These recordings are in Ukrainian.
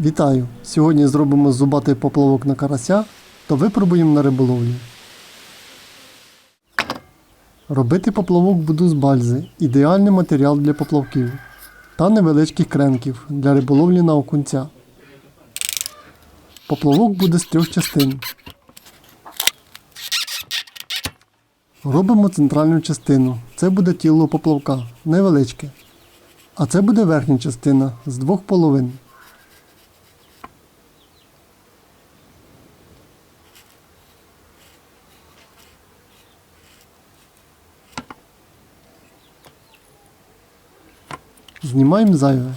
Вітаю! Сьогодні зробимо зубатий поплавок на карася та випробуємо на риболовлю. Робити поплавок буду з бальзи ідеальний матеріал для поплавків та невеличких кренків для риболовлі на окунця. Поплавок буде з трьох частин. Робимо центральну частину. Це буде тіло поплавка, невеличке. А це буде верхня частина з двох половин. Знімаємо зайве.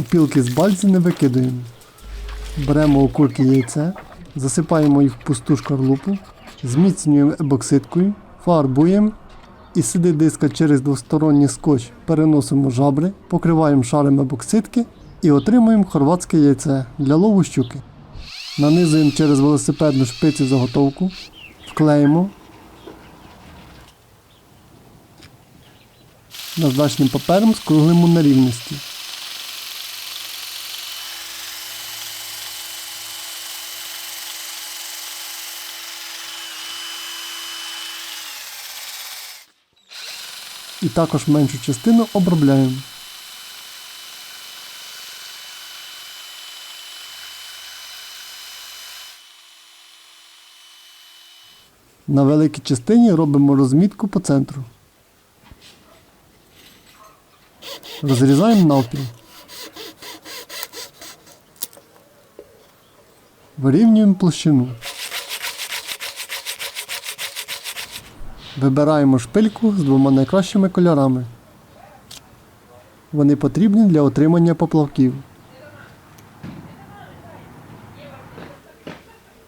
Опілки з бальзи не викидуємо. Беремо окурки яйце, засипаємо їх в пусту шкарлупу, зміцнюємо ебокситкою, фарбуємо і сюди диска через двосторонній скотч переносимо жабри, покриваємо шаром ебокситки і отримуємо хорватське яйце для лову щуки. Нанизуємо через велосипедну шпицю заготовку, вклеїмо. Наждачним папером скруглимо на рівності. І також меншу частину обробляємо. На великій частині робимо розмітку по центру. Розрізаємо навпіл. Вирівнюємо площину. Вибираємо шпильку з двома найкращими кольорами. Вони потрібні для отримання поплавків.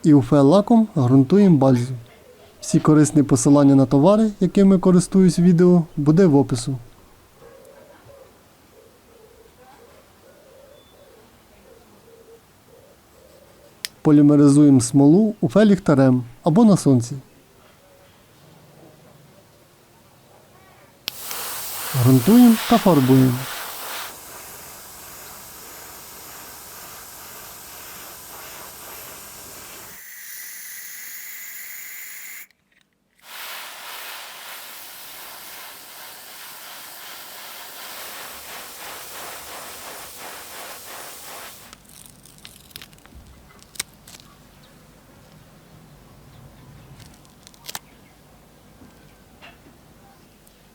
І UV-лаком ґрунтуємо бальзу. Всі корисні посилання на товари, якими користуюсь відео, буде в опису. Полімеризуємо смолу UV ліхтарем або на сонці. Грунтуємо та фарбуємо.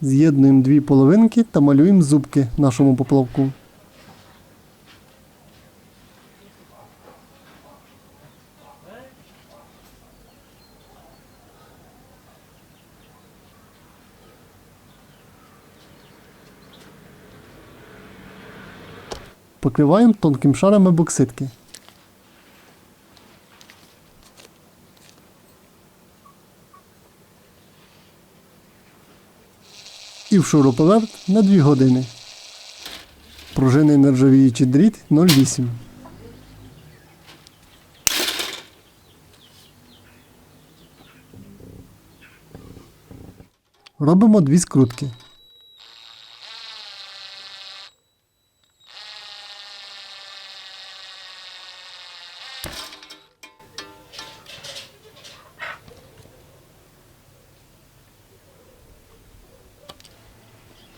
З'єднуємо дві половинки та малюємо зубки нашому поплавку. Покриваємо тонким шаром бокситки. І в шуруповерт на 2 години. Пружини нержавіючий дріт 0,8. Робимо дві скрутки.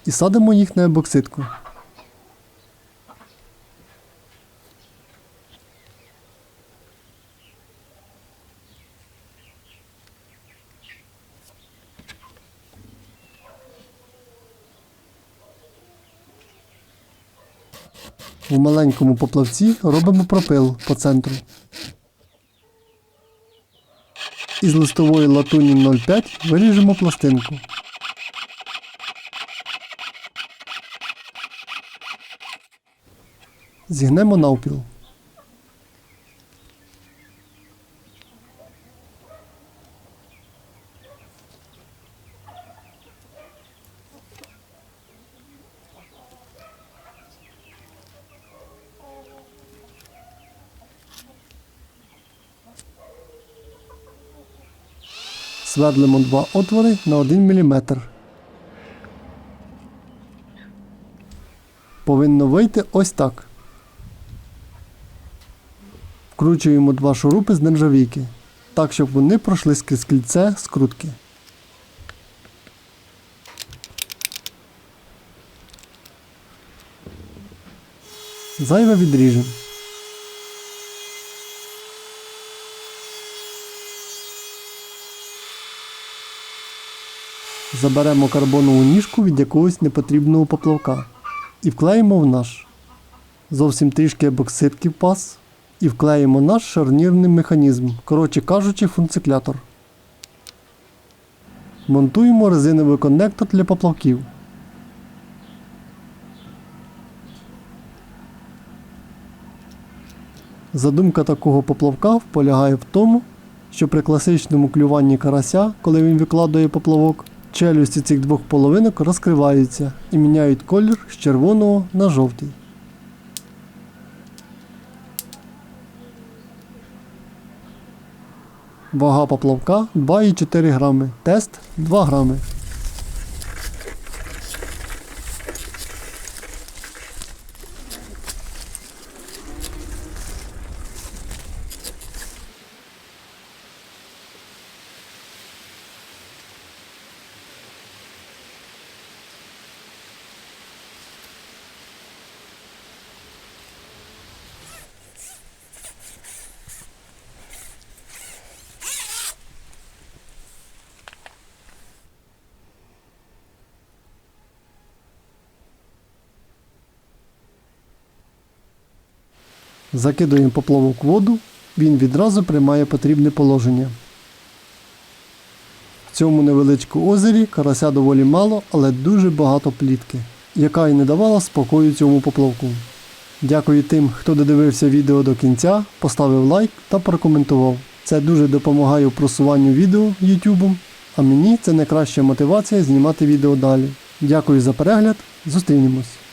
І садимо їх на ебокситку. В маленькому поплавці робимо пропил по центру. Із листової латуні 0,5 виріжемо пластинку. зігнемо навпіл. Свердлимо два отвори на 1 мм. Повинно вийти ось так. Вкручуємо два шурупи з нержавійки, так щоб вони пройшли скрізь кільце скрутки. Зайве відріжемо. Заберемо карбонову ніжку від якогось непотрібного поплавка і вклеїмо в наш. Зовсім трішки ебоксидки в паз і вклеїмо наш шарнірний механізм, коротше кажучи, функціклятор. Монтуємо резиновий коннектор для поплавків. Задумка такого поплавка полягає в тому, що при класичному клюванні карася, коли він викладає поплавок, челюсті цих двох половинок розкриваються і міняють колір з червоного на жовтий. Вага поплавка 2,4 грами. Тест 2 грами. Закидуємо поплавок в воду, він відразу приймає потрібне положення. В цьому невеличкому озері карася доволі мало, але дуже багато плітки, яка й не давала спокою цьому поплавку. Дякую тим, хто додивився відео до кінця, поставив лайк та прокоментував. Це дуже допомагає у просуванню відео YouTube, а мені це найкраща мотивація знімати відео далі. Дякую за перегляд, зустрінемось!